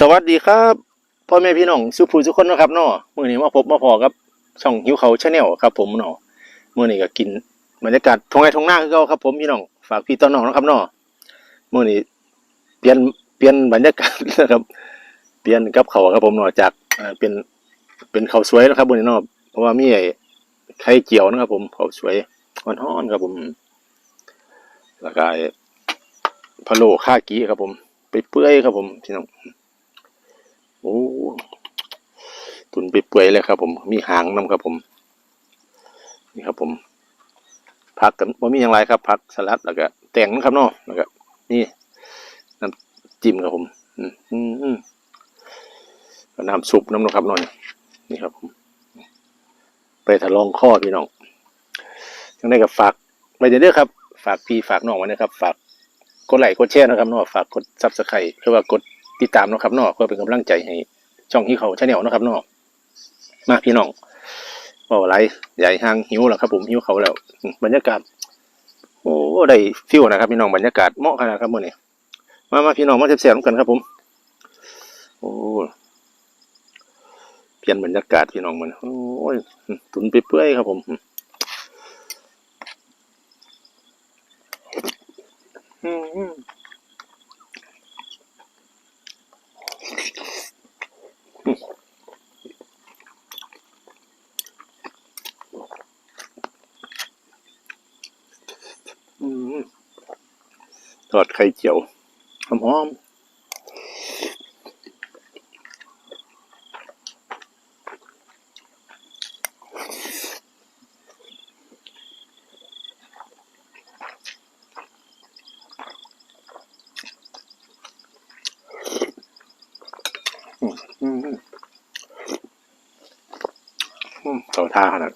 สวัสดีครับพ่อแม่พี่น้องสุภูทุคนนะครับเนาะมื้อนี้มาพบมาพอกับช่องหิวเขาชาแนลครับ ผมเนาะมื้อนี้ก็กินบรรยากาศท้องไรท้องนาคือเก่าครับ ผมพี่น้องฝากพี่ต้อนน้องนะครับเนาะมื้อนี้เปลี่ยนเปลี่ยนบรรยากาศนะครับ เปลี่ยนกับเขาครับผมเนาะจากเป็นเป็นเขาสวยนะครับมื้อนี้เนาะเพราะว่ามีไอ้ไข่เจียวนะครับ ผมเขาสวยฮ้อนๆครับผมแล้วก็พะโล้ข้ากี้ครับผม ไปเปื่อยครับผมพี่น้อง โอ้ตุนไปเปื่อยเลยครับ ผม มีหางนํครับผม นี่ครับ ผมผักกันว่ามีอย่างไรครับผักสลัดแล้วก็แต่งนะครับเนาะแล้วก็นี่น้ำจิ้มครับผม อืมอืมก็น้ำซุปน้ำนะครับเนาะนี่นี่ครับผมไปทะลองข้อพี่น้องยังได้กับฝากไปเด้อครับ ฝากพี่ฝากน้องไว้นะครับ ฝากกดไลค์กดแชร์นะครับเนาะฝากกดซับสไครต์หรือว่ากด ติดตามนะครับนาะเพื่อเป็นกำลังใจให้ช่องที่เขาชาแนลนะครับนาะมาพี่น้องว่าอะไรใหญ่ห่างหิวแล้วครับ ผมหิวเขาแล้ว บรรยากาศ โอ้ได้ฟิลนะครับ พี่น้องบรรยากาศเหมาะขนาดครับมื้อนี้มามาพี่น้องมาเสียบๆกันครับผม โอ้เปลี่ยนบรรยากาศพี่น้องมันโอ้ยตุนไปเปื่อยครับผมอืม ทอดไข่เจียวหอมๆอืมอืมอืมต่อ ท่าขนาด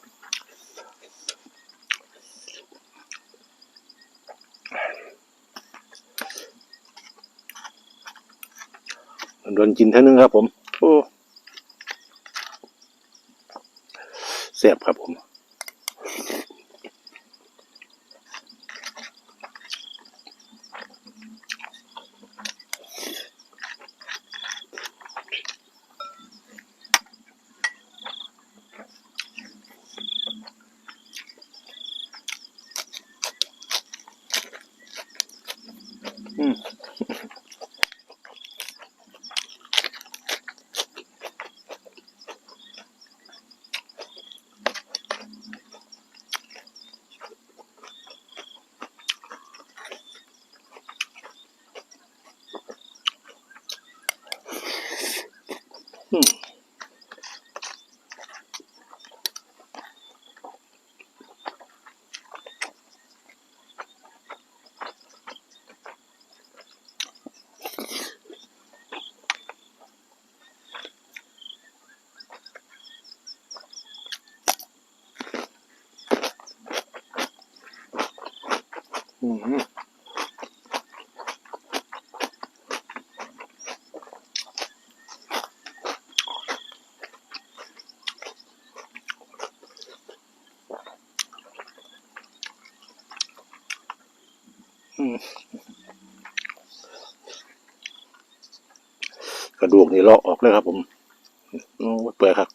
โดนกินเท่านึงครับผม อื กระดูกนี่เลาะออกเลยครับผมโอ้เปื่อยครับ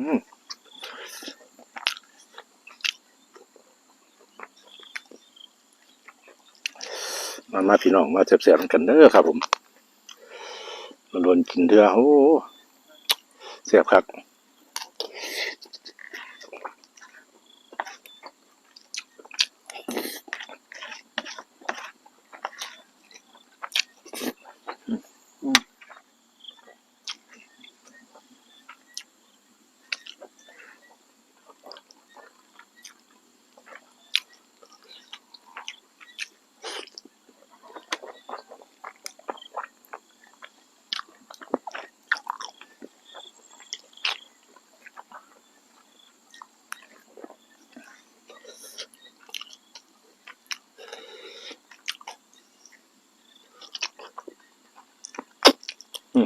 อืมมามาพี่น้องมาเสียบๆกันเด้อครับผมมาโดนกินเถอะโอ้เสียบครับ อ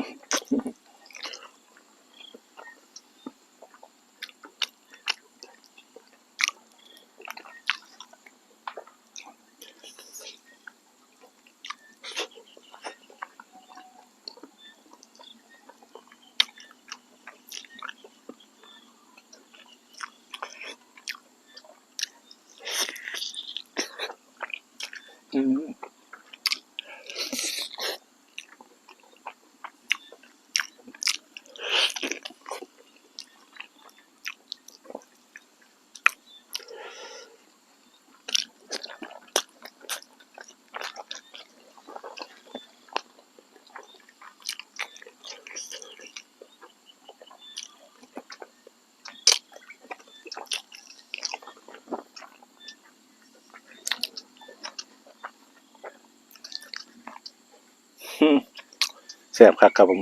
ซ่ บครับครับผม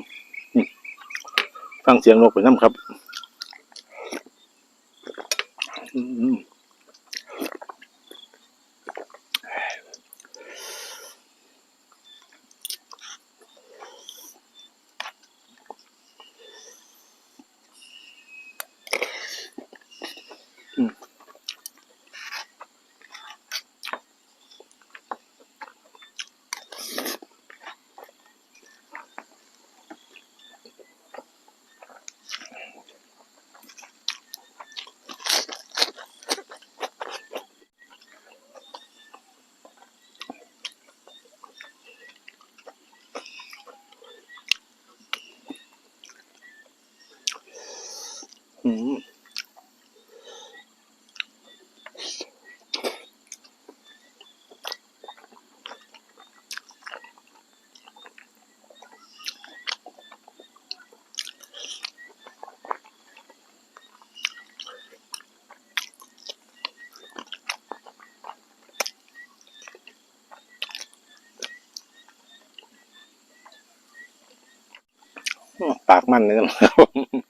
อืมฟังเสียงนกไปน้ำครับ อืม อืมปากมันเลยนะครับผม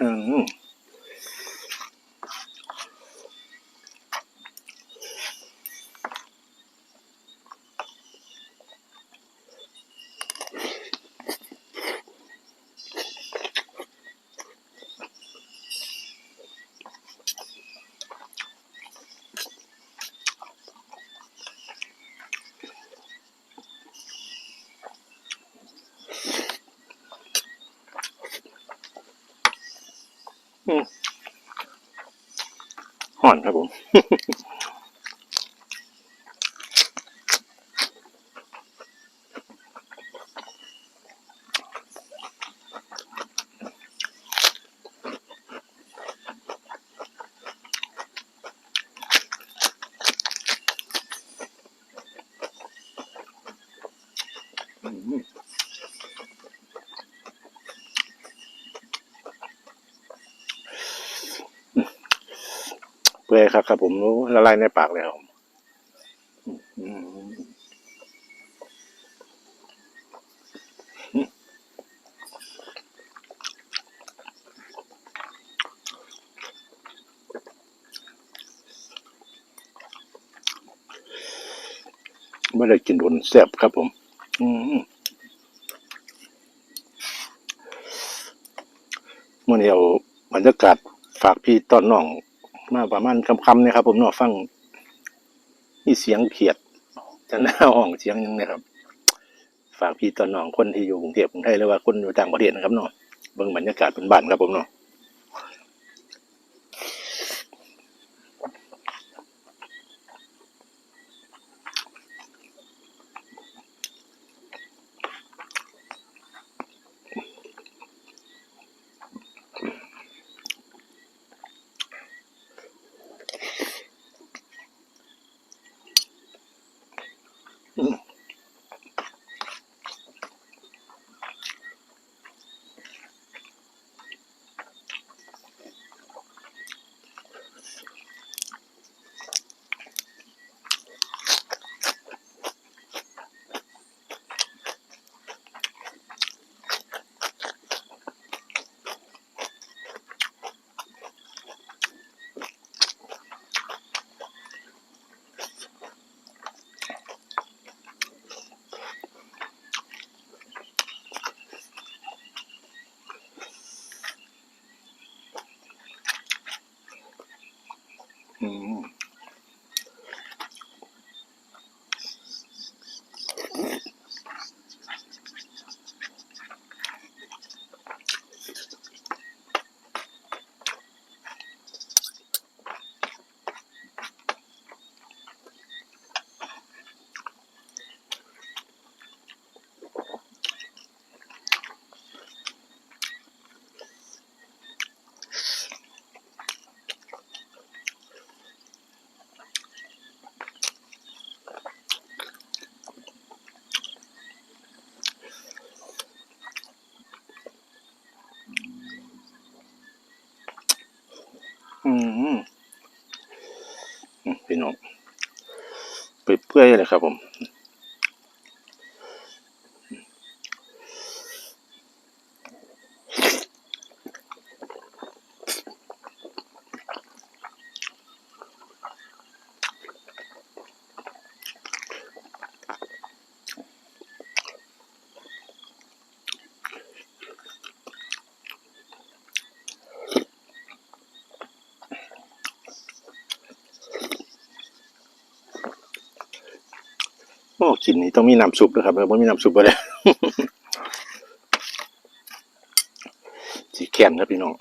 อืม ห่อนครับผม อืม เปื่อยครับครับผมรู้ละลายในปากเลยครับผมไม่ได้กินโดนแซ่บครับผม อืมเมื่อนี้เอาบรรยากาศฝากพี่ต้อนน้อง มาประมาณคำๆนะครับ ผมเนาะฟังนี่เสียงเขียดจะหน้าอ่องเสียงยังนะครับ ฝากพี่ตอนน้องคนที่อยู่กรุงเทพกรุงไทยหรือว่าคนอยู่ต่างประเทศนะครับเนาะเบิ่งบรรยากาศเป็นบ้านครับผมเนาะ เปื่อยๆเลยครับผม กินนี่ต้องมีน้ำซุปด้วยครับเพราะมีน้ำซุปบ่ได้สีแข็งครับพี่น้อง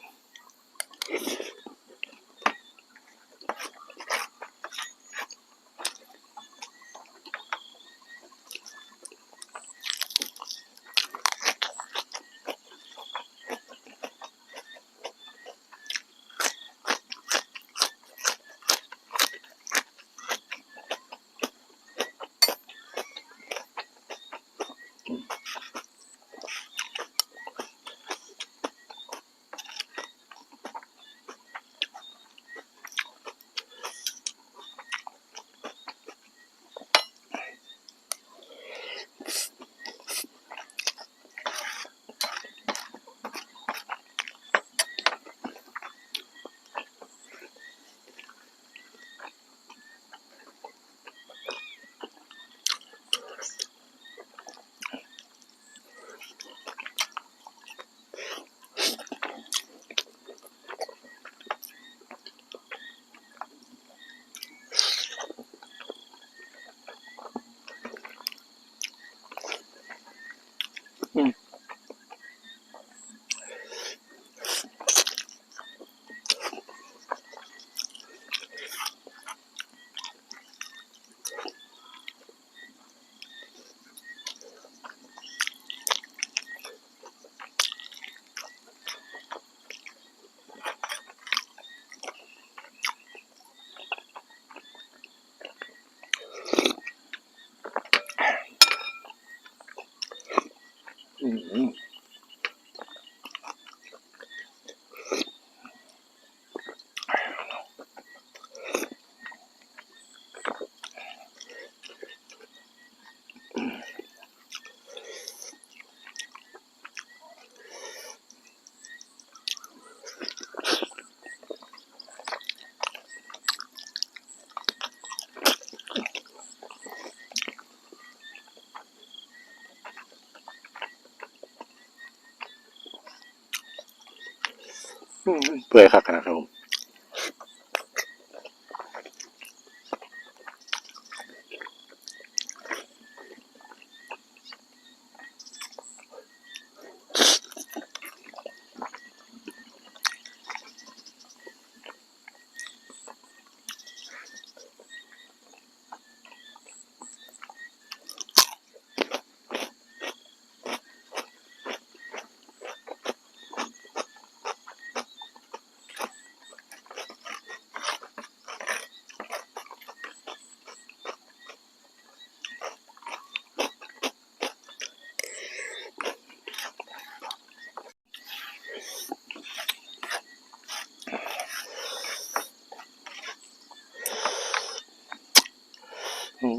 เปื่อยคักขนาดครับผม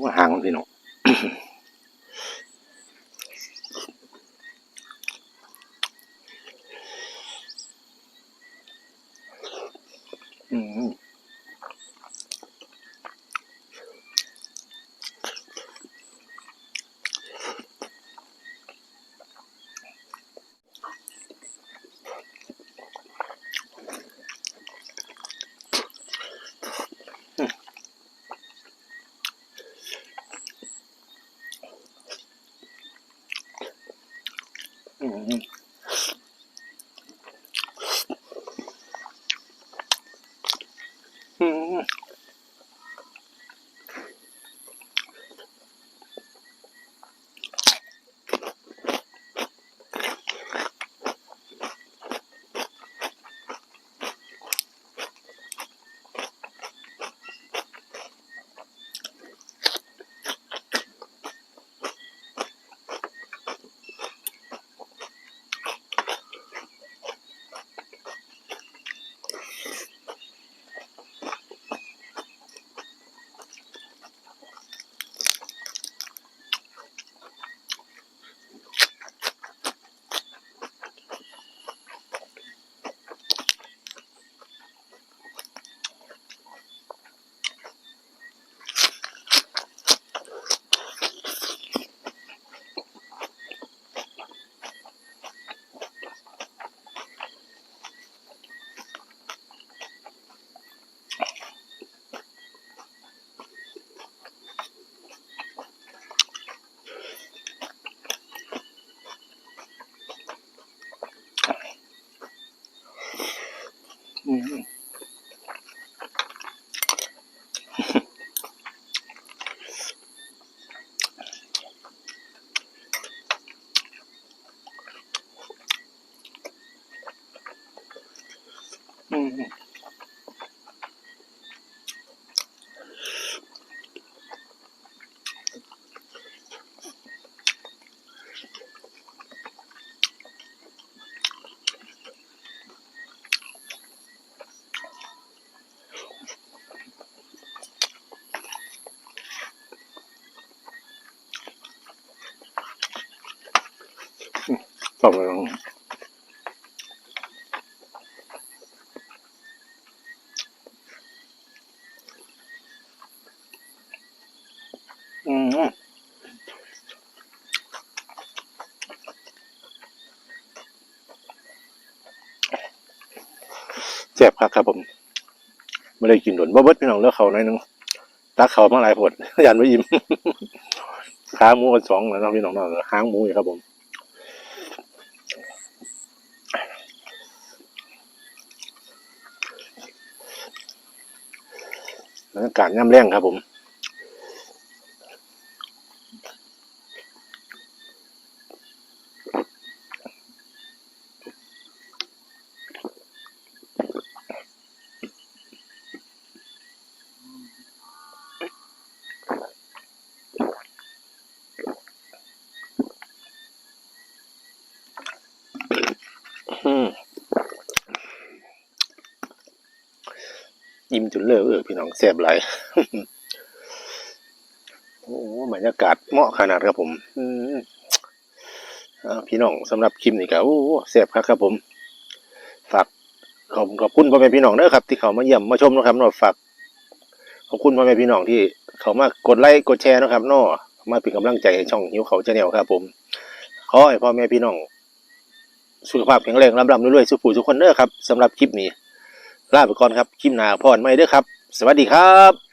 ว่าห่างมันพี่น้องอืม ชอบเลยน้องอืมเจ็บครับครับผมไม่ได้กินโดนบ่เบิดพี่น้องเลือกเขาหน่อยนึงตักเขามาหลายผดยันไม่ยิ้มขาหมูกันสองแล้วเนะพี่น้องเนาะหางหมูอีกครับผม บรรยากาศย่ำแรงครับผม ยิ้มจนเลิกเออพี่น้องแซ่บหลายโอ้บรรยากาศเหมาะขนาดครับผม อืมพี่น้องสำหรับคลิปนี้ก็โอ้แซ่บครับครับผม ฝากขอบขอบคุณพ่อแม่พี่น้องเด้อครับ ที่เขามาเยี่ยมมาชมนะครับเนาฝากขอบคุณพ่อแม่พี่น้องที่เขามากดไลค์กดแชร์นะครับนาะมาเป็นกำลังใจให้ช่องหิวเขาชาแนลครับ ผมขอให้พ่อแม่พี่น้องสุขภาพแข็งแรงร่ำรำรวยๆสุขผู้สุขคนเด้อครับสำหรับคลิปนี้ ลาไปก่อนครับคลิปหน้าพรไม่เด้อครับ สวัสดีครับ